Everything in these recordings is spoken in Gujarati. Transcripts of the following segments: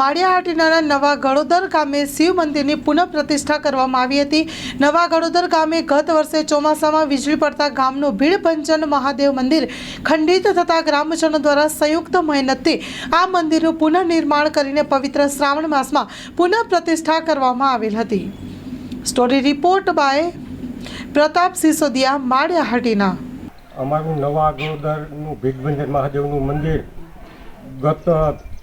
માળિયાહાટીના નવા ગળોદર ગામે શિવ મંદિરની પુનઃ પ્રતિષ્ઠા કરવામાં આવી હતી. નવા ગળોદર ગામે ગત વર્ષે ચોમાસામાં વીજળી પડતા ગામનું ભીડભંજન મહાદેવ મંદિર ખંડિત થતાં ગ્રામજનો દ્વારા સંયુક્ત મહેનતથી આ મંદિરનું પુનઃનિર્માણ કરીને પવિત્ર શ્રાવણ માસમાં પુનઃ પ્રતિષ્ઠા કરવામાં આવેલ હતી. Story report by Pratap Sisodia, Maliya Hatina. અમારું નવા ગોદરનું ભીડભંજન મહાદેવનું મંદિર ગત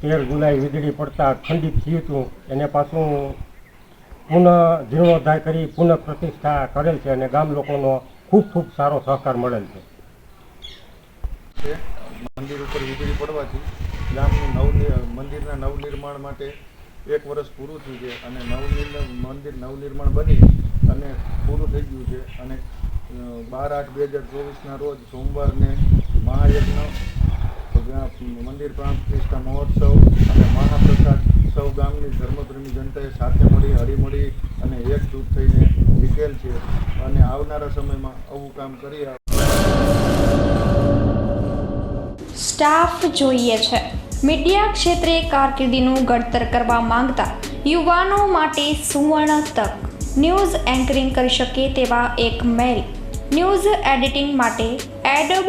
તેર જુલાઈ વીજળી પડતા ખંડિત થયું હતું. એને પાછું પુનઃ જીર્ણોદ્ધાર કરી પુનઃ પ્રતિષ્ઠા કરેલ છે અને ગામ લોકોનો ખૂબ ખૂબ સારો સહકાર મળેલ છે. મંદિર ઉપર વીજળી પડવાથી ગામનું નવ મંદિરના નવનિર્માણ માટે એક વર્ષ પૂરું થયું છે અને નવનિર્માણ મંદિર નવનિર્માણ બની અને પૂરું થઈ ગયું છે. અને બાર આઠ બે હજાર ચોવીસના રોજ સોમવારને મહાયજ્ઞ મંદિર પ્રાણ પ્રતિષ્ઠા મહોત્સવ અને મહાપ્રસાદ સૌ ગામની ધર્મપ્રેમી જનતાએ સાથે મળી હળીમળી અને એકજૂટ થઈને જીતેલ છે અને આવનારા સમયમાં આવું કામ કરી સ્ટાફ જોઈએ છે. મીડિયા ક્ષેત્રે કારકિર્દીનું ઘડતર કરવા માંગતા યુવાનો માટે સુવર્ણ તક. ન્યૂઝ એન્કરિંગ કરી શકે તેવા એક મેલ. ન્યૂઝ એડિટિંગ માટે એડોબ